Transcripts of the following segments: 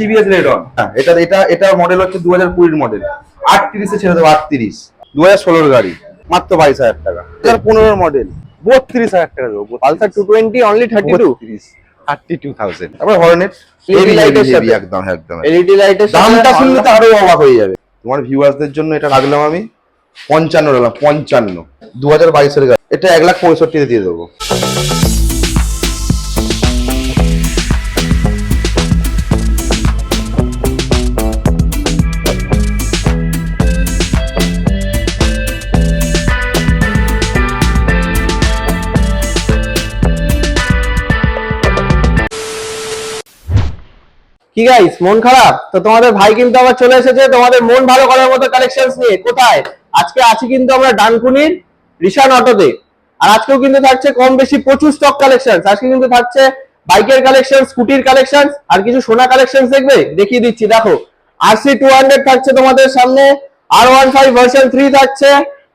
TVS red on হ্যাঁ এটা এটা এটা মডেল হচ্ছে দু হাজার কুড়ির মডেল আটত্রিশে ছেড়ে দেবো আটত্রিশ। দু হাজার ষোলোর গাড়ি। মাত্র বাইশ হাজার টাকা। দু হাজার পনেরোর মডেল বত্রিশ হাজার টাকা দেবো Pulsar two twenty only thirty two বত্রিশ থার্টি টু থাউজেন্ড তারপর হর্নেট LED লাইটের সাথে। একদম একদম। এলইডি লাইটের দামটা শুনলে তো আরও অবাক হয়ে যাবে। তোমার ভিউয়ার্সদের জন্য এটা রাখলাম আমি। পঞ্চান্ন রাখলাম পঞ্চান্ন। দু হাজার বাইশের গাড়ি। এটা এক লাখ পঁয়ষট্টিতে দিয়ে দেবো। কি গাইস মন খারাপ? তো তোমাদের ভাই কিন্তু আবার চলে এসেছে, তোমাদের মন ভালো করার মতো কালেকশনস নিয়ে। কোথায়? আজকে আছি কিন্তু আমরা ডানকুনির রিশান অটোতে। আর আজকেও কিন্তু থাকছে কম বেশি প্রচুর স্টক কালেকশন আজকে কিন্তু থাকছে বাইকের কালেকশন স্কুটির কালেকশন আর কিছু সোনা কালেকশন দেখবে? দেখিয়ে দিচ্ছি, দেখো। আরসি টু হান্ড্রেড থাকছে তোমাদের সামনে R one five version three থাকছে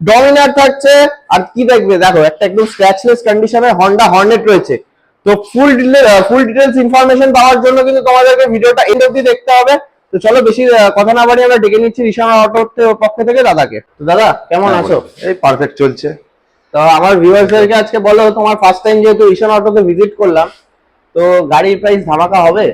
ডমিনার থাকছে, আর কি দেখবে? দেখো, একটা একদম স্ক্র্যাচলেস কন্ডিশনে হন্ডা হর্নেট রয়েছে। তো ফুল ফুল ডিটেলস ইনফরমেশন পাওয়ার জন্য কিন্তু তোমাদেরকে ভিডিওটা এন্ড অব্দি দেখতে হবে। তো চলো বেশি কথা না বাড়িয়ে আমরা ডেকে নিচ্ছি রিসানা অটোর পক্ষ থেকে দাদাকে। তো দাদা কেমন হ্যাঁ, আছো? এই পারফেক্ট চলছে। তো আমার ভিউয়ার্সদেরকে আজকে বলো তোমার ফার্স্ট টাইম যেহেতু রিসানা অটোতে ভিজিট করলাম তো গাড়ির প্রাইস ধামাকা হবে?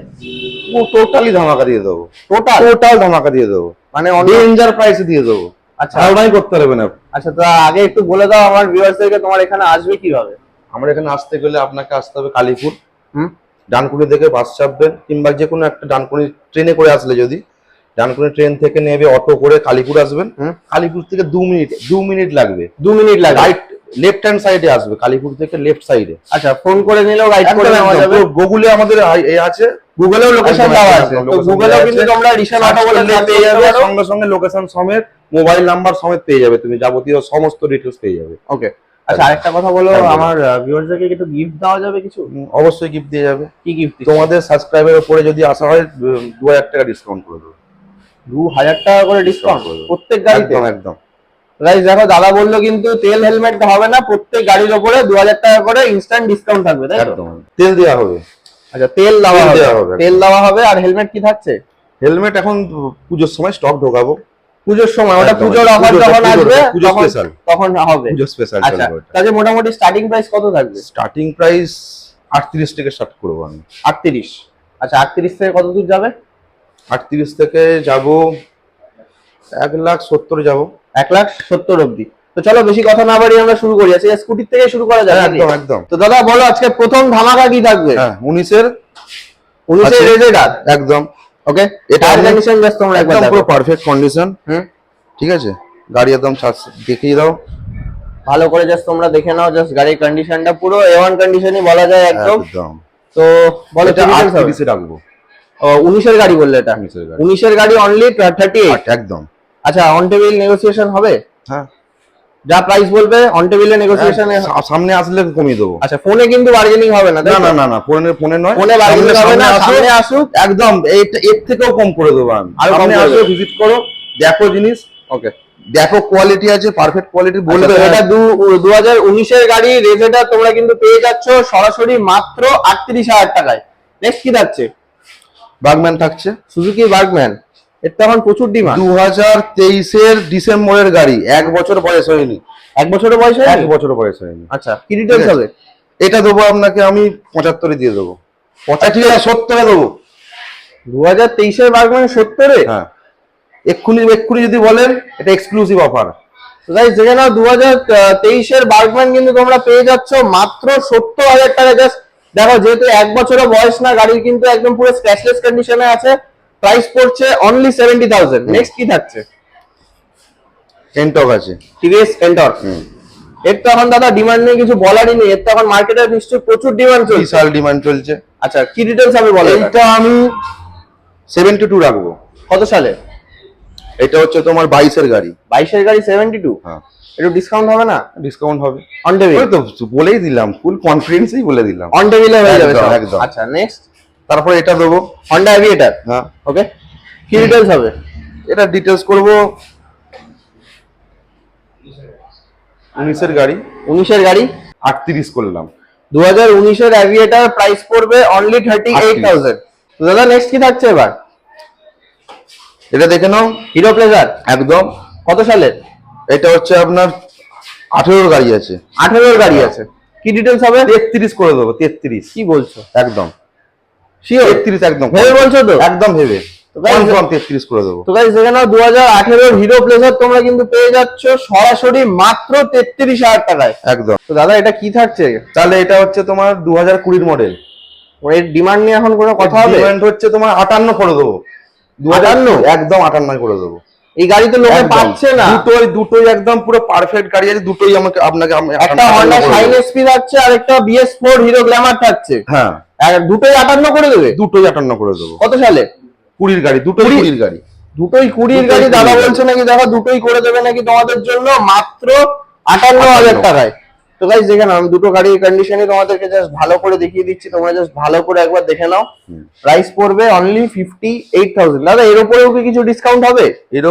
ও টোটালি ধামাকা দিয়ে দেবো। টোটাল টোটাল ধামাকা দিয়ে দেবো। মানে ডেঞ্জার প্রাইস দিয়ে দেবো। আচ্ছা। ধারণাই করতে পারবে না। আচ্ছা তো আগে একটু বলে দাও আমার ভিউয়ার্সদেরকে তোমার এখানে আসবে কীভাবে? আমরা এখানে আসতে গেলে আপনাকে আসতে হবে কালীপুর। হুম? ডানকুনি থেকে বাস চাপবেন কিংবা যে কোনো একটা ডানকুনি ট্রেনে করে আসলে যদি। ডানকুনি ট্রেন থেকে নেবে অটো করে কালীপুর আসবেন। কালীপুর থেকে দু মিনিট দু মিনিট লাগবে। দু মিনিট লাগে রাইট লেফট হ্যান্ড সাইডে আসবে কালীপুর থেকে লেফট সাইডে আচ্ছা ফোন করে নিলেও গাইড করে নেওয়া যাবে। গুগলে আমাদের এ আছে। গুগলেও লোকেশন দেওয়া আছে। তো গুগলেও কিন্তু তোমরা অটো বলে পেয়ে যাবে সঙ্গে সঙ্গে লোকেশন সমেত মোবাইল নাম্বার সমেত পেয়ে যাবে। তুমি যাবতীয় সমস্ত ডিটেলস পেয়ে যাবে। ওকে আচ্ছা আরেকটা কথা বলো হ্যাঁ, আমার ভিউয়ারদেরকে একটু গিফট দেওয়া যাবে কিছু? অবশ্যই গিফট দিয়ে যাবে। কি গিফট তোমাদের সাবস্ক্রাইবের উপরে যদি আসা হয় দু হাজার টাকা ডিসকাউন্ট করে দেবো। দু হাজার টাকা করে ডিসকাউন্ট প্রত্যেক গাড়িতে? একদম একদম। গাইস দেখো দাদা বলল কিন্তু তেল হেলমেট হবে না প্রত্যেক গাড়ির উপরে দু হাজার টাকা করে ইনস্ট্যান্ট ডিসকাউন্ট থাকবে তাই একদম তেল দেওয়া হবে। আচ্ছা তেল দেওয়া হবে। তেল দেওয়া হবে আর হেলমেট কি থাকছে? হেলমেট এখন পুজোর সময় স্টক ঢোকাবো। পুজোর সময় ওটা পুজোর অফার যখন আসবে তখন হবে। পুজো স্পেশাল আচ্ছা তাহলে মোটামুটি স্টার্টিং প্রাইস কত থাকবে? স্টার্টিং প্রাইস আটত্রিশ থেকে স্টার্ট করব আমি। আটত্রিশ। আচ্ছা আটত্রিশ থেকে কত দূর যাবে? আটত্রিশ থেকে যাব এক লাখ সত্তর যাব। এক লাখ সত্তর অব্দি তো চলো বেশি কথা না বাড়িয়ে আমরা শুরু করি। আচ্ছা স্কুটির থেকে শুরু করা যাবে নাকি? একদম একদম। তো দাদা বলো আজকে প্রথম ধামাকা কি থাকবে? হ্যাঁ উনিশের উনিশের আছে। রেজেডার একদম। ওকে এটা কন্ডিশন বেশ তোমরা একবার দেখো। পুরো পারফেক্ট কন্ডিশন হুম? ঠিক আছে? গাড়ি একদম দেখিয়ে দাও। ভালো করে জাস্ট তোমরা দেখে নাও জাস্ট গাড়ির কন্ডিশনটা পুরো এ ওয়ান কন্ডিশনই বলা যায় একদম। তো বলো এটা details হবে। আটত্রিশে রাখব। ও, উনিশের গাড়ি বললে এটা? উনিশের গাড়ি। উনিশের গাড়ি অনলি থার্টি এইট আট, একদম। আচ্ছা অন টেবিল নেগোসিয়েশন হবে? হ্যাঁ। যা প্রাইস বলবে অন টেবিলে নেগোসিয়েশন সামনে আসলে কমিয়ে দেবো। আচ্ছা ফোনে কিন্তু বার্গেনিং হবে না না না না না ফোনে ফোনে নয়। ফোনে বার্গেনিং হবে না সামনে আসুক। একদম এইটা এর থেকেও কম করে দেবো আমি। আরও কম সামনে আসো ভিজিট করো দেখো জিনিস। ওকে দেখো কোয়ালিটি আছে পারফেক্ট কোয়ালিটি বলবে হ্যাঁ, এটা দু দু হাজার উনিশের গাড়ি রেজেটা তোমরা কিন্তু পেয়ে যাচ্ছ সরাসরি মাত্র আটত্রিশ হাজার টাকায়। নেক্সট কি যাচ্ছে বাগম্যান থাকছে। সুজুকি বার্গম্যান এর তো এখন প্রচুর ডিমান্ড দু হাজার তেইশের ডিসেম্বরের গাড়ি এক বছর বয়স হয়নি। এক বছরের বয়স এক বছর বয়স হয়নি। আচ্ছা কি ডিটেলস হবে? এটা দেবো আপনাকে আমি পঁচাত্তরে দিয়ে দেবো। ঠিক আছে সত্তরে দেবো। দু হাজার তেইশের বার্গম্যান সত্তরে? হ্যাঁ। এক্ষুনি এক্ষুনি যদি বলেন এটা এক্সক্লুসিভ অফার নাও দু হাজার তেইশের বার্গম্যান কিন্তু তোমরা পেয়ে যাচ্ছ মাত্র সত্তর হাজার টাকা। জাস্ট দেখো যেহেতু এক বছরের বয়স না গাড়ির কিন্তু একদম পুরো স্ক্র্যাচলেস কন্ডিশনে আছে। প্রাইস পড়ছে অনলি সেভেন্টি থাউজেন্ড নেক্সট কি থাকছে? এনটক আছে। টিভিএস এন্টর হুম। এর তো এখন দাদা ডিমান্ড নেই কিছু বলারই নেই। এর তো এখন মার্কেটে নিশ্চয়ই প্রচুর ডিমান্ড চলছে। বিশাল ডিমান্ড চলছে। আচ্ছা কি ডিটেলস হবে বলো এটা? আমি সেভেন্টি টু রাখব। কত সালে? এটা হচ্ছে তোমার বাইশের গাড়ি। বাইশের গাড়ি সেভেন্টি টু হ্যাঁ। একটু ডিসকাউন্ট হবে না? ডিসকাউন্ট হবে। অন টেবিল তো বলেই দিলাম। ফুল কনফিডেন্সই বলে দিলাম। অন টেবিলে হয়ে যাবে একদম। আচ্ছা নেক্সট তারপরে এটা দেবো। হন্ডা এভিয়েটার হ্যাঁ। ওকে কি ডিটেলস হবে? এটা ডিটেলস করব। উনিশের গাড়ি। উনিশের গাড়ি? আটত্রিশ করলাম। দু হাজার উনিশের অ্যাভিয়েটার প্রাইস পড়বে অনলি থার্টি এইট থাউজেন্ড তো দাদা নেক্সট কি থাকছে এবার? এটা দেখে নাও। হিরো প্লেজার একদম। কত সালের? এটা হচ্ছে আপনার আঠেরোর গাড়ি আছে। আঠেরোর গাড়ি আছে। কি ডিটেলস হবে? তেত্রিশ করে দেবো তেত্রিশ। কি বলছো? একদম। শিওর তেত্রিশ একদম ভেবে বলছো তো? একদম ভেবে। কনফার্ম করে দেবো। তো দু হিরো প্লেজার তোমরা কিন্তু পেয়ে যাচ্ছ সরাসরি মাত্র তেত্রিশ হাজার টাকায়। একদম। তো দাদা এটা কি থাকছে? তাহলে এটা হচ্ছে তোমার দু হাজার কুড়ির মডেল এর ডিমান্ড নিয়ে এখন কোনো কথা হবে? ডিমান্ড হচ্ছে তোমার আটান্ন করে দেবো। দু হাজার 58? একদম আটান্ন করে দেবো। এই গাড়ি তো লোকে পাচ্ছে না। দুটোই দুটোই একদম পুরো পারফেক্ট গাড়ি আছে দুটোই আমাকে আপনাকে একটা 58 থাকছে আর বিএস ফোর হিরো গ্ল্যামার থাকছে। হ্যাঁ। দুটোই আটান্ন করে দেবে? দুটোই আটান্ন করে দেবো। কত সালে? কুড়ির গাড়ি দুটোই কুড়ির গাড়ি। দুটোই কুড়ির গাড়ি দাদা বলছে নাকি দেখো দুটোই করে দেবে নাকি তোমাদের জন্য মাত্র আটান্ন হাজার টাকায়। তো গাইজ দেখে নাও আমি দুটো গাড়ির কন্ডিশনে তোমাদেরকে জাস্ট ভালো করে দেখিয়ে দিচ্ছি। তোমরা জাস্ট ভালো করে একবার দেখে নাও। প্রাইস পড়বে অনলি ফিফটি এইট থাউজেন্ড দাদা এর উপরেও কি কিছু ডিসকাউন্ট হবে? এর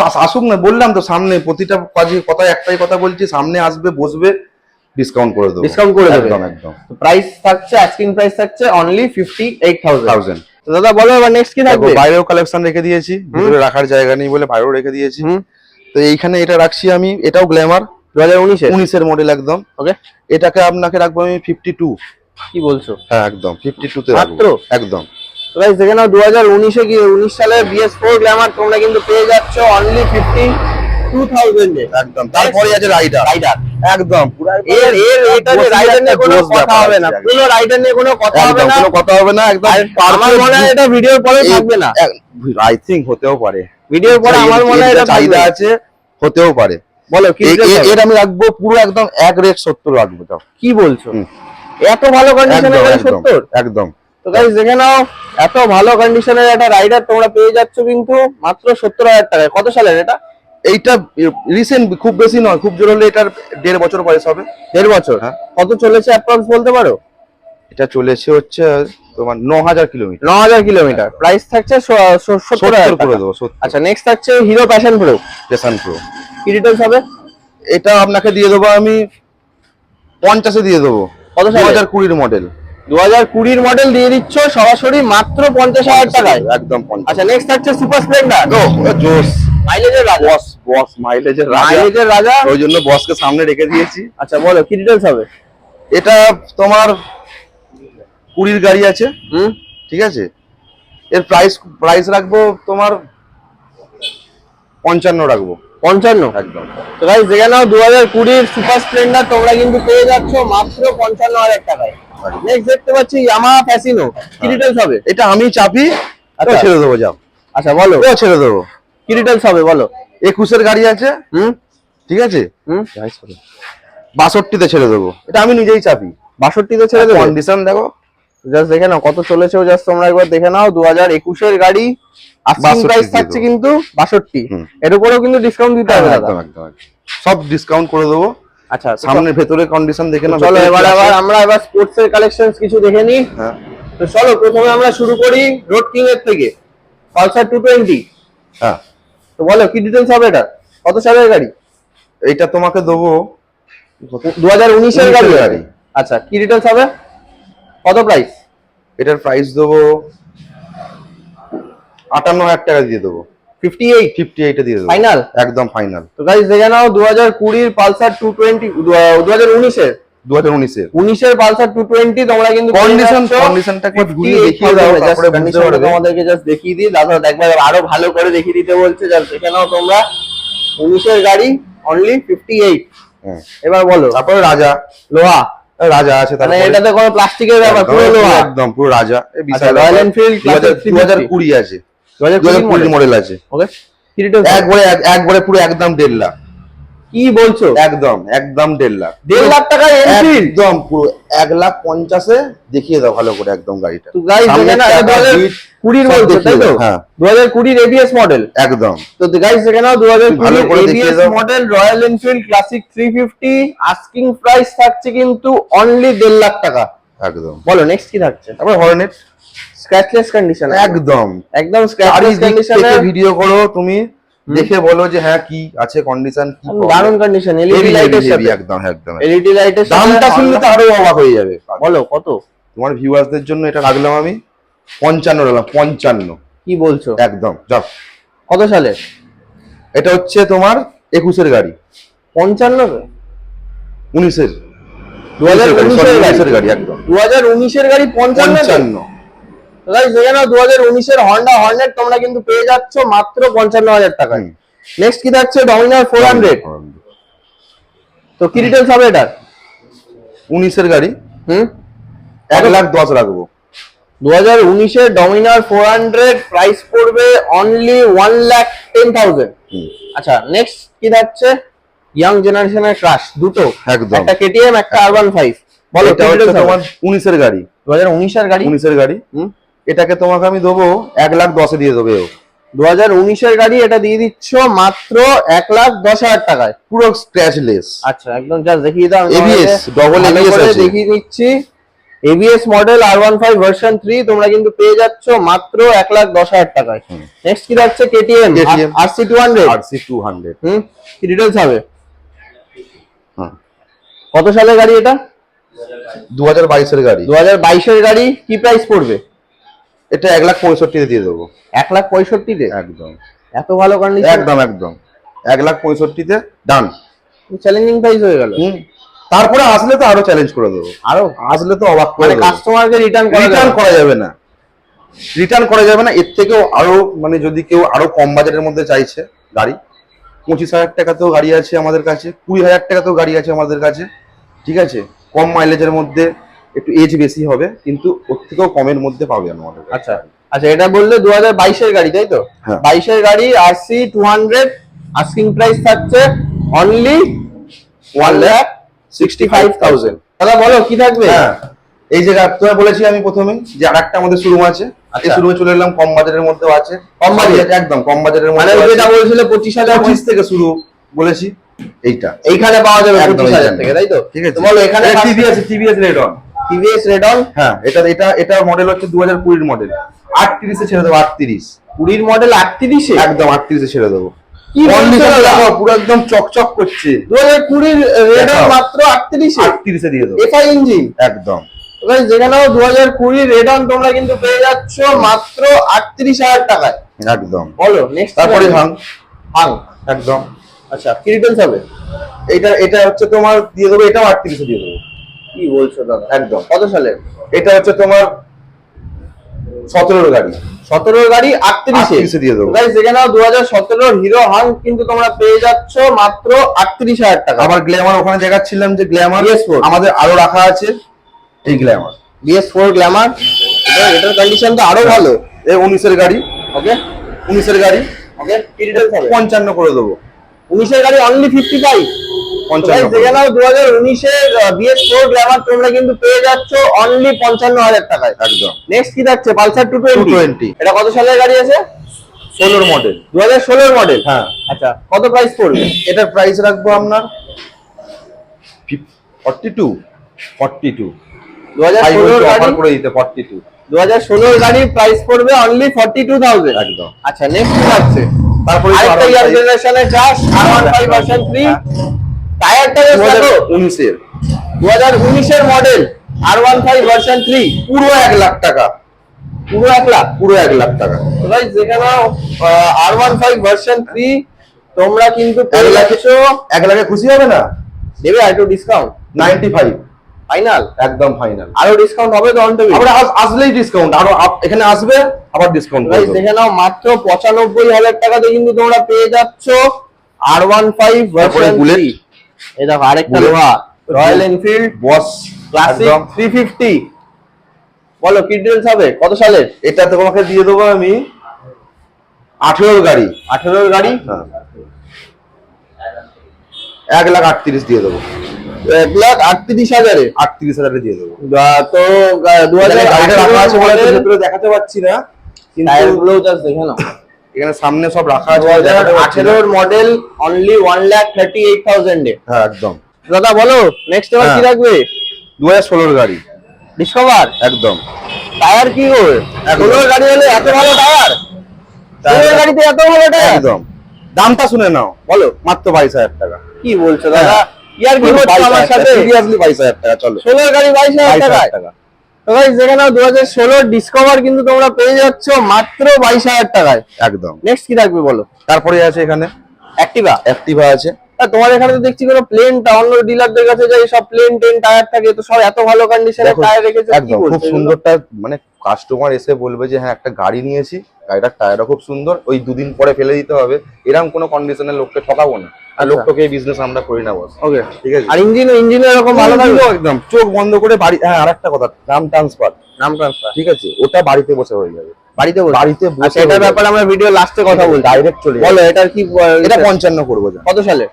আস- আসুক না বললাম তো সামনে প্রতিটা কাজে কথা একটাই কথা বলছি সামনে আসবে বসবে। ডিসকাউন্ট করে দেবো। Discount করে দেবে। একদম একদম। প্রাইস থাকছে আস্কিং প্রাইস থাকছে only fifty eight thousand thousand তো দাদা বলো এবার নেক্সট কি থাকবে? বাইরেও কালেকশন রেখে দিয়েছি ভিতরে রাখার জায়গা নেই বলে বাইরেও রেখে দিয়েছি। তো এইখানে এটা রাখছি আমি এটাও গ্ল্যামার দু হাজার উনিশে উনিশের মডেল একদম। ওকে এটাকে আপনাকে রাখব আমি ফিফটি টু কি বলছো? হ্যাঁ একদম ফিফটি টু তে মাত্র? রাখব একদম। তো গাইজ দেখে নাও দু হাজার উনিশে কি উনিশ সালে বিএস ফোর গ্ল্যামার তোমরা কিন্তু পেয়ে যাচ্ছ অনলি ফিফটি টু থাউজেন্ডে একদম তারপরে আছে রাইডার রাইডার একদম। পুরো এর এর এটা যে রাইডার নিয়ে কোনো কথা হবে না। পুরো রাইডার নিয়ে কোনো কথা হবে না। কোনো কথা হবে না একদম আমার মনে হয় এটা ভিডিওর পরে থাকবে না। আই থিঙ্ক হতেও পারে। ভিডিওর পরে আমার মনে হয় এটা চাহিদা আছে হতেও পারে। বলো কি? এর আমি রাখব পুরো একদম এক রেট সত্তর রাখব তাও কি বলছো? এত ভালো একদম সত্তর? একদম। তো গাইজ দেখে নাও এত ভালো কন্ডিশনের একটা রাইডার তোমরা পেয়ে যাচ্ছ কিন্তু মাত্র সত্তর হাজার টাকায়। কত সালের এটা? এইটা রিসেন্ট খুব বেশি নয় খুব জোর হলে এটার দেড় বছর বয়স হবে। দেড় বছর? হ্যাঁ। কত চলেছে অ্যাপ্রক্স বলতে পারো? এটা চলেছে হচ্ছে তোমার ন হাজার কিলোমিটার। ন হাজার কিলোমিটার। প্রাইস থাকছে সত্তর সত্তর করে দেবো আচ্ছা নেক্সট থাকছে Hero Passion Pro station pro কি ডিটেলস হবে? এটা আপনাকে দিয়ে দেবো আমি পঞ্চাশে দিয়ে দেবো। কত দু হাজার কুড়ির মডেল দু হাজার কুড়ির মডেল দিয়ে দিচ্ছ সরাসরি মাত্র পঞ্চাশ হাজার টাকায়। একদম আচ্ছা নেক্সট থাকছে সুপার স্প্লেন্ডার জোস মাইলেজের রাজা? বস বস মাইলেজের রাজা। মাইলেজের রাজা? ওই জন্য বসকে সামনে রেখে দিয়েছি। আচ্ছা বলো কি ডিটেলস হবে? এটা তোমার কুড়ির গাড়ি আছে। হুম? ঠিক আছে? এর প্রাইস প্রাইস রাখব তোমার পঞ্চান্ন রাখব। পঞ্চান্ন? একদম। তো দেখে নাও দু হাজার কুড়ির সুপার স্প্লেন্ডার তোমরা কিন্তু পেয়ে যাচ্ছ মাত্র পঞ্চান্ন হাজার টাকায়। নেক্সট দেখতে পাচ্ছি ইয়ামাহা ফ্যাসিনো কি ডিটেলস হবে? এটা আমি চাপি আচ্ছা। ছেড়ে দেবো যাও। আচ্ছা বলো। ছেড়ে দেবো। কি ডিটেলস হবে বলো? একুশের গাড়ি আছে হুম? ঠিক আছে? হুম? বাষট্টিতে ছেড়ে দেবো। এটা আমি নিজেই চাপি। বাষট্টিতে ছেড়ে দেবো? কন্ডিশন দেখো। জাস্ট দেখে নাও কত চলেছে জাস্ট তোমরা একবার দেখে নাও। দু হাজার একুশের গাড়ি আস্কিং প্রাইস থাকছে কিন্তু বাষট্টি। এর উপরেও কিন্তু ডিসকাউন্ট দিতে হবে একদম। সব ডিসকাউন্ট করে দেবো। আচ্ছা সামনের ভেতরে কন্ডিশন দেখে না চলো এবার আবার আমরা এবার স্পোর্টস এর কালেকশন কিছু দেখে নিই। হ্যাঁ। তো চলো প্রথমে আমরা শুরু করি রোড কিং এর থেকে। পালসার টু টোয়েন্টি হ্যাঁ। তো বলো কি ডিটেলস হবে এটা? কত সালের গাড়ি? এইটা তোমাকে দেবো। দু হাজার উনিশের 19 গাড়ি গাড়ি। আচ্ছা কি ডিটেলস হবে? কত প্রাইস এটার প্রাইস দেবো। আটান্ন হাজার টাকা দিয়ে দেবো। ফিফটি এইট ফিফটি এইটে দিয়ে দেবো। Final? একদম ফাইনাল তো গাইজ দেখে নাও দু হাজার কুড়ির পালসার টু টোয়েন্টি দু হাজার উনিশের। দু হাজার উনিশের। উনিশের পালসার টু টোয়েন্টি তোমরা কিন্তু Condition, conditionটা একটু ঘুরিয়ে দেখিয়ে দাও, তারপরে বুঝতে পারবে। তোমাদেরকে জাস্ট দেখিয়ে দিই দাদা একবার আরও ভালো করে দেখিয়ে দিতে বলছে জাস্ট দেখে নাও তোমরা। উনিশের গাড়ি অনলি হ্যাঁ। এবার বলো তারপরে রাজা লোহা। রাজা আছে মানে তারপরে এটাতে কোনো প্লাস্টিকের ব্যাপার পুরো লোহা। একদম পুরো রাজা। এই আচ্ছা বিশাল রয়্যাল। এনফিল্ড দু হাজার দু হাজার কুড়ি আছে। দু হাজার দু হাজার কুড়ি কুড়ি মডেল আছে। ওকে একবারে একবারে পুরো একদম দেড় লাখ। কি বলছো? একদম একদম দেড় লাখ। দেড় লাখ টাকা এনফিল্ড একদম পুরো এক লাখ পঞ্চাশে দেখিয়ে দাও ভালো করে একদম গাড়িটা। তো গাইস সামনের দেখে না চাকা, দু হাজার বিট, কুড়ির বলছো তাই তো। দু হাজার কুড়ির এবিএস মডেল একদম। তো গাইস দেখে নাও দু হাজার ভালো কুড়ির করে দেখিয়ে ABS model Royal Enfield Classic three fifty asking price থাকছে কিন্তু অনলি দেড় লাখ টাকা। একদম। বলো নেক্সট কি থাকছে? তারপর হর্নেট স্ক্র্যাচলেস কন্ডিশন একদম। একদম স্ক্র্যাচলেস কন্ডিশনে ভিডিও করো তুমি। দেখে বলো যে হ্যাঁ কি আছে কন্ডিশন কি দারুণ কন্ডিশন এলইডি লাইটের সাথে একদম একদম এলইডি লাইটের দামটা শুনলে তো আরও অবাক হয়ে যাবে। বলো কত? তোমার ভিউয়ার্সদের জন্য এটা রাখলাম আমি। পঞ্চান্ন রাখলাম পঞ্চান্ন। কি বলছো? একদম যাও। কত সালে? এটা হচ্ছে তোমার একুশের গাড়ি। পঞ্চান্ন? উনিশের। দু হাজার উনিশের উনিশের গাড়ি। গাড়ি একদম। দু হাজার উনিশের গাড়ি পঞ্চান্ন পঞ্চান্ন গাইস দেখে নাও দু হাজার উনিশের হন্ডা হর্নেট তোমরা কিন্তু পেয়ে যাচ্ছ মাত্র পঞ্চান্ন হাজার টাকায়। নেক্সট কি থাকছে? ডমিনার ফোর হান্ড্রেড তো কি ডিটেলস হবে এটার? উনিশের গাড়ি। হুম? এক লাখ দশ রাখব। দু হাজার উনিশের ডমিনার ফোর হান্ড্রেড প্রাইস পড়বে only one lakh ten thousand. আচ্ছা নেক্সট কি থাকছে? ইয়াং জেনারেশনের ক্রাশ দুটো। একদম। একটা কেটিএম একটা আরবান ফাইভ বলো তোমার উনিশের গাড়ি। দু হাজার উনিশের গাড়ি? উনিশের গাড়ি। হুম? এটাকে তোমাকে আমি দেবো এক লাখ দশে দিয়ে দেবে দু হাজার উনিশের গাড়ি এটা দিয়ে দিচ্ছ মাত্র এক লাখ দশ হাজার টাকায় পুরো স্ক্র্যাচলেস আচ্ছা একদম জাস্ট দেখিয়ে দাও ABS করে আছে। দেখিয়ে দিচ্ছি। ABS model R one five version three তোমরা কিন্তু পেয়ে যাচ্ছ মাত্র এক লাখ দশ হাজার টাকায়। নেক্সট কি যাচ্ছে KTM R C two hundred R C two hundred হুম কি ডিটেলস হবে? কত সালের গাড়ি এটা? দু হাজার বাইশের গাড়ি। দু হাজার বাইশের গাড়ি কি প্রাইস পড়বে? এটা এক লাখ পঁয়ষট্টিতে দিয়ে দেবো। এক লাখ পঁয়ষট্টিতে? একদম। এত ভালো কন্ডিশন একদম একদম। এক লাখ পঁয়ষট্টিতে ডান চ্যালেঞ্জিং প্রাইস হয়ে গেল। তারপরে আসলে তো আরও চ্যালেঞ্জ করে দেবো। আরও? আসলে তো অবাক করে কাস্টমারকে রিটার্ন রিটার্ন করা যাবে না। রিটার্ন করা যাবে না এর থেকেও আরও মানে যদি কেউ আরও কম বাজেটের মধ্যে চাইছে গাড়ি পঁচিশ হাজার টাকাতেও গাড়ি আছে আমাদের কাছে কুড়ি হাজার টাকাতেও গাড়ি আছে আমাদের কাছে ঠিক আছে? কম মাইলেজের মধ্যে একটু এজ বেশি হবে কিন্তু ওর থেকেও কমের মধ্যে পাবে আমাদের। আচ্ছা আচ্ছা এটা বললে দু হাজার বাইশের গাড়ি তাই তো হ্যাঁ। বাইশের গাড়ি RC two hundred asking price থাকছে only one lakh sixty five thousand দাদা বলো কি থাকবে হ্যাঁ এই যে তোমায় বলেছি আমি প্রথমে যে আর একটা আমাদের শোরুম আছে এই আচ্ছা। শোরুমে চলে এলাম কম বাজারের মধ্যেও আছে কম বাজেট? একদম কম বাজারের মানে মধ্যে ওই যেটা। বলছিল পঁচিশ হাজার পঁচিশ থেকে শুরু বলেছি এইটা এইখানে পাওয়া যাবে একদম পঁচিশ হাজার থেকে তাই তো ঠিক আছে বলো এখানে TVS TVS Radeon TVS Radeon হ্যাঁ এটা এটা এটা মডেল হচ্ছে দু হাজার কুড়ির মডেল আটত্রিশে ছেড়ে দেবো আটত্রিশ। কুড়ির মডেল আটত্রিশে? একদম আটত্রিশে ছেড়ে দেবো। পুরো একদম চকচক করছে। দু হাজার কুড়ির রেডন। মাত্র আটত্রিশে? আটত্রিশে দিয়ে দেবো। এফআই ইঞ্জিন একদম। যেখানেও দু হাজার কুড়ি রেডন তোমরা কিন্তু পেয়ে যাচ্ছ মাত্র আটত্রিশ হাজার টাকায়। একদম। বলো নেক্সট তারপরে হাং হাং একদম। আচ্ছা কি ডিটেলস হবে? এটা এটা হচ্ছে তোমার দিয়ে দেবো এটাও আটত্রিশে দিয়ে দেবো। কি বলছো দাদা? একদম। কত সালে? এটা হচ্ছে তোমার সতেরোর গাড়ি। সতেরোর গাড়ি আটত্রিশে। 38 দিয়ে দেবো। গাইস দেখে নাও দু হাজার সতেরোর হিরো হাং কিন্তু তোমরা পেয়ে যাচ্ছ মাত্র আটত্রিশ হাজার টাকা। আবার গ্ল্যামার ওখানে দেখাচ্ছিলাম যে গ্ল্যামার BS4 আমাদের আরও রাখা আছে এই গ্ল্যামার বিএস ফোর গ্ল্যামার এটার কন্ডিশন তো আরও ভালো। এই উনিশের গাড়ি। ওকে উনিশের গাড়ি। ওকে পঞ্চান্ন করে দেবো। উনিশের গাড়ি অনলি ফিফটি ফাইভ পঞ্চান্ন। করে দেখে দেবো। নাও দু হাজার উনিশের বিএস ফোর গ্ল্যামার তোমরা কিন্তু পেয়ে যাচ্ছ অনলি পঞ্চান্ন হাজার টাকায়। একদম। নেক্সট কি থাকছে? পালসার টু টোয়েন্টি এটা কত সালের গাড়ি আছে? ষোলোর মডেল দু হাজার ষোলোর মডেল হ্যাঁ। আচ্ছা কত প্রাইস পড়বে? এটার প্রাইস রাখব আপনার ফর্টি টু ফর্টি টু দু হাজার ষোলোর গাড়ি করে দিতে ফর্টি টু দু হাজার ষোলোর গাড়ির প্রাইস পড়বে অনলি ফর্টি টু থাউজেন্ড একদম। আচ্ছা নেক্সট কি থাকছে? তারপরে আরেকটা ইয়ার জেনারেশনের চাষ R one five version three টায়ারটা বেশ দেখো। উনিশের। দু হাজার উনিশের model R one five version three পুরো এক লাখ টাকা। পুরো এক লাখ? পুরো এক লাখ টাকা। যেখানে R one five version three তোমরা কিন্তু এক লাখে এক লাখে খুশি হবে না? দেবে আর একটু ডিসকাউন্ট নাইনটি ফাইভ ফাইনাল একদম ফাইনাল আরও ডিসকাউন্ট হবে তো অন টেবিল আমরা আস- আসলেই ডিসকাউন্ট আরও এখানে আসবে আবার ডিসকাউন্ট গাইস দেখে নাও মাত্র পঁচানব্বই হাজার টাকাতে কিন্তু তোমরা পেয়ে যাচ্ছ আর ওয়ান ফাইভ তারপরে ভার্সন Bullet। এই দেখো আরেকটা। লোহা রয়্যাল এনফিল্ড বস ক্লাসিক একদম। থ্রি ফিফটি বলো কি ডিটেলস হবে? কত সালের? এটা তোমাকে দিয়ে দেবো আমি আঠেরোর গাড়ি। আঠেরোর গাড়ি? হ্যাঁ। এক লাখ আটত্রিশ দিয়ে দেবো। এক লাখ আটত্রিশ হাজারে। আটত্রিশ হাজারে দিয়ে দেবো। তো দু হাজার রাখা আছে বলে তো টায়ার ভেতরে দেখাতে পাচ্ছি না গুলো জাস্ট দেখে নাও। এখানে সামনে সব রাখা আছে। আঠেরোর model only one lakh thirty eight থাউজেন্ডে হ্যাঁ একদম। দাদা বলো নেক্সট এবার কি হ্যাঁ। রাখবে দু হাজার ষোলোর গাড়ি। ডিসকভার একদম। টায়ার কি হবে একদম। ষোলোর গাড়ি হলে এত ভালো টায়ার গাড়িতে এত ভালো টায়ার একদম। দামটা শুনে নাও। বলো। মাত্র বাইশ হাজার টাকা। কি বলছো দাদা? হ্যাঁ। ইয়ার কি হচ্ছে আমার সাথে? সিরিয়াসলি বাইশ হাজার টাকা চলো। ষোলোর গাড়ি বাইশ হাজার বাইশ হাজার টাকায় টাকা তো হাজার ষোলো ডিসকভার কিন্তু তোমরা পেয়ে যাচ্ছ মাত্র বাইশ হাজার টাকায়। একদম। নেক্সট কি থাকবে বলো? তারপরে আছে এখানে। অ্যাক্টিভা অ্যাক্টিভা আছে। তোমার এখানে তো দেখছি কোনো প্লেনটা অন্য ডিলারদের কাছে যাই সব প্লেন টেন টায়ার থাকে তো সব এত ভালো কন্ডিশনে টায়ার রেখেছে একদম খুব সুন্দরটা মানে কাস্টমার এসে বলবে যে হ্যাঁ একটা গাড়ি নিয়েছি। গাড়িটার টায়ারও খুব সুন্দর ওই দুদিন পরে ফেলে দিতে হবে। এরকম কোনো কন্ডিশনে লোককে ঠকাবো না। আর আচ্ছা। লোকটাকে বিজনেস আমরা করি না বস ওকে ঠিক আছে? আর ইঞ্জিন ইঞ্জিন এরকম ভালো থাকবে একদম। চোখ বন্ধ করে বাড়ি হ্যাঁ আর একটা কথা নাম ট্রান্সফার নাম ট্রান্সফার ঠিক আছে? ওটা বাড়িতে বসে হয়ে যাবে। বাড়িতে বসে? বাড়িতে আচ্ছা বসে এটার ব্যাপারে আমরা ভিডিও লাস্টে কথা বলছি। ডাইরেক্ট চলে বলো এটার কি এটা পঞ্চান্ন করব যা কত সালে?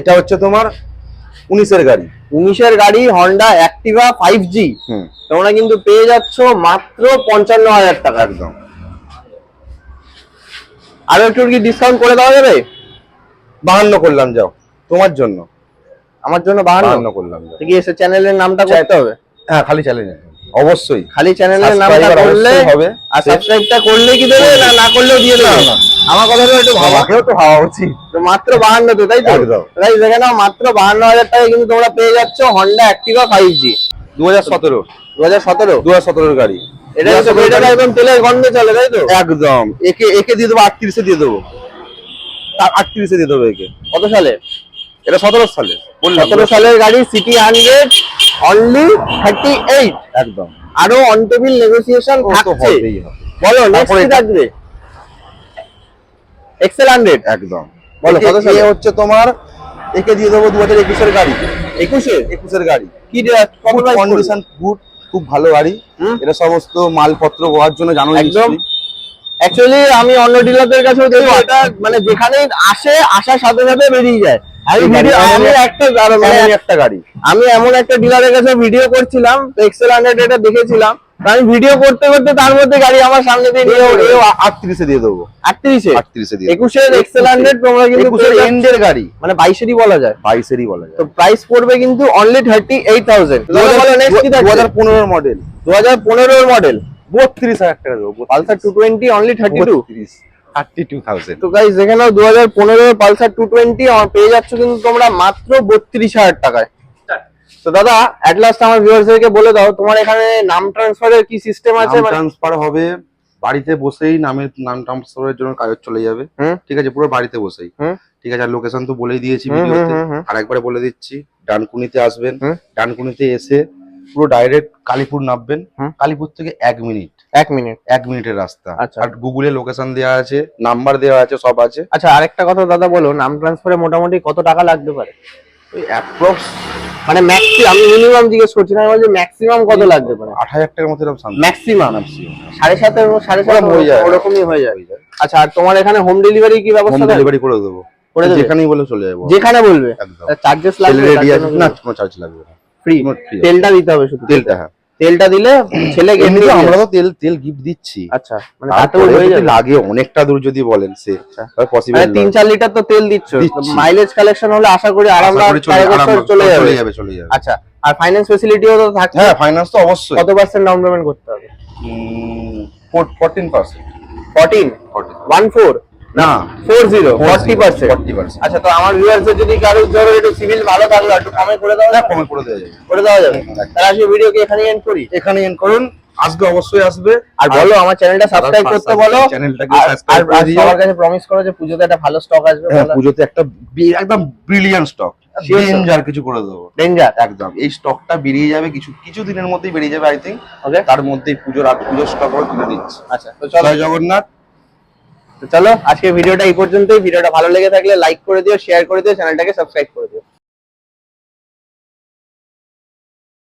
এটা হচ্ছে তোমার উনিশের গাড়ি। উনিশের গাড়ি হন্ডা অ্যাক্টিভা ফাইভ জি হুম। তোমরা কিন্তু পেয়ে যাচ্ছ মাত্র পঞ্চান্ন হাজার টাকা। একদম। আরও একটু কি ডিসকাউন্ট করে দেওয়া যাবে? বাহান্ন করলাম যাও। তোমার জন্য। আমার জন্য বাহান্ন? করলাম যাও। চ্যানেলের নামটা করতে হবে? হ্যাঁ খালি চ্যালেঞ্জ অবশ্যই। খালি চ্যানেলের নামটা করলে হবে। আর সাবস্ক্রাইবটা করলে কি দেবে? না না করলেও দিয়ে দেবে। আমার কথাটা একটু ভাবা। আমাকেও তো হওয়া উচিত। তো মাত্র বাহান্ন তো তাই তো। তাই যেখানে মাত্র বাহান্ন হাজার টাকায় কিন্তু তোমরা পেয়ে যাচ্ছ দু হাজার সতেরো। দু সতেরো? দু হাজার গাড়ি। এটা এটা একদম তেলের গন্ধে চলে তাই তো? একদম। একে একে দিয়ে দেবো আটত্রিশে দিয়ে দেবো। আটত্রিশে দিয়ে দেবো একে। কত সালে? এটা সতেরো সালে। সতেরো সালের গাড়ি CT hundred only thirty eight একদম। আরও অন নেগোসিয়েশন থাকছে। বলো নেক্সট তারপরে কি এটা- থাকবে? এক্সেল হান্ড্রেড একদম। বলো, কত সালে? হচ্ছে তোমার একে দিয়ে দেবো দু হাজার একুশের গাড়ি। একুশে একুশের গাড়ি। কি কন্ডিশন গুড খুব ভালো গাড়ি। এটা সমস্ত মালপত্র হওয়ার জন্য জানো একদম। অ্যাকচুয়ালি আমি অন্য ডিলারদের কাছেও দেখি এটা মানে যেখানে আসে আসার সাথে সাথে বেরিয়ে যায়। আমি একটা মানে একটা গাড়ি। আমি এমন একটা ডিলারের কাছে ভিডিও করছিলাম এক্সেল হান্ড্রেড এটা দেখেছিলাম। আমি ভিডিও করতে করতে তার মধ্যে গাড়ি আমার সামনে দিয়ে নিয়ে এও- দিয়ে দেবো। আটত্রিশে? আটত্রিশে দিয়ে। একুশের এক্সেল হান্ড্রেড তোমরা কিন্তু গাড়ি। মানে বাইশেরই বলা যায়। বাইশেরই বলা যায়। তো প্রাইস পড়বে কিন্তু অনলি থার্টি এইট থাউজেন্ড দু হাজার পনেরোর মডেল দু হাজার পনেরোর মডেল বত্রিশ হাজার টাকা দেবো Pulsar two twenty only thirty two thirty two thousand তো গাইজ যেখানেও দু হাজার পনেরো পালসার টু টোয়েন্টি পেয়ে যাচ্ছ কিন্তু তোমরা মাত্র বত্রিশ হাজার টাকায়। তো দাদা অ্যাট লাস্ট আমার ভিউয়ার্সদেরকে বলে দাও তোমার এখানে নাম ট্রান্সফারের কি সিস্টেম আছে? মানে ট্রান্সফার হবে বাড়িতে বসেই নামের নাম ট্রান্সফারের জন্য কাগজ চলে যাবে। ঠিক আছে পুরো বাড়িতে বসেই। ঠিক আছে আর লোকেশন তো বলেই দিয়েছি ভিডিওতে। আর একবারে বলে দিচ্ছি ডানকুনিতে আসবেন। ডানকুনিতে এসে পুরো ডাইরেক্ট কালীপুর নামবেন। কালীপুর থেকে এক মিনিট। এক মিনিট। এক মিনিটের রাস্তা। আচ্ছা। আর গুগলে লোকেশন দেওয়া আছে নাম্বার দেওয়া আছে সব আছে। আচ্ছা আরেকটা কথা দাদা বলো নাম ট্রান্সফারে মোটামুটি কত টাকা লাগতে পারে? ওই অ্যাপ্রক্স মানে ম্যাক্সি আমি মিনিমাম জিজ্ঞেস করছি না বলছি ম্যাক্সিমাম কত লাগতে পারে আট হাজার টাকার মতো এরকম ম্যাক্সিমাম সাড়ে সাতের সাড়ে সাত ওরকম হয়ে যায়। ওরকমই হয়ে যায়। আচ্ছা আর তোমার এখানে হোম ডেলিভারি কি ব্যবস্থা হোম ডেলিভারি করে দেবো। করে? যেখানেই বলে চলে যাব। যেখানে বলবে? চার্জেস লাগবে? না কোনো চার্জ লাগবে ফ্রি তেলটা দিতে হবে শুধু। তেলটা হ্যাঁ। তেলটা দিলে ছেলে গেম এমনিতে আমরা তো তেল তেল গিফট দিচ্ছি। আচ্ছা মানে হয়ে যাবে? লাগে অনেকটা দূর যদি বলেন সে পসিবল মানে তিন চার লিটার তো তেল দিচ্ছ। মাইলেজ কালেকশন হলে আশা করি আরাম চলে যাবে চলে যাবে। চলে যাবে। আচ্ছা আর ফাইন্যান্স ফেসিলিটিও তো থাকছে। হ্যাঁ ফাইন্যান্স তো অবশ্যই। কত পার্সেন্ট ডাউন পেমেন্ট করতে হবে? Fourteen percent fourteen one four না। Four zero forty percent forty percent আচ্ছা তো আমার ভিউয়ার্সদের যদি কারও ধরো একটু সিভিল ভালো থাকল একটু কমে করে দেওয়া যায় কমে করে দেওয়া যাবে। করে দেওয়া যাবে। তাহলে আজকে ভিডিও কি এখানে এন্ড করি। এখানে এন করুন। আসবে অবশ্যই আসবে। আর বলো আমার চ্যানেলটা সাবস্ক্রাইব করতে বলো। চ্যানেলটাকে সাবস্ক্রাইব আর সবার কাছে প্রমিস করো যে পুজোতে একটা ভালো স্টক আসবে হ্যাঁ পুজোতে একটা একদম ব্রিলিয়ান্ট স্টক ডেঞ্জার কিছু করে দেবো। ডেঞ্জার একদম। এই স্টকটা বেরিয়ে যাবে কিছু কিছু দিনের মধ্যেই বেরিয়ে যাবে আই থিঙ্ক তার মধ্যেই পুজোর আগ পুজোর স্টক আমরা তুলে দিচ্ছি। আচ্ছা তো চলো। জয় জগন্নাথ। তো চলো আজকে ভিডিওটা এই পর্যন্তই। ভিডিওটা ভালো লেগে থাকলে লাইক করে দিও শেয়ার করে দিও চ্যানেলটাকে সাবস্ক্রাইব করে দিও।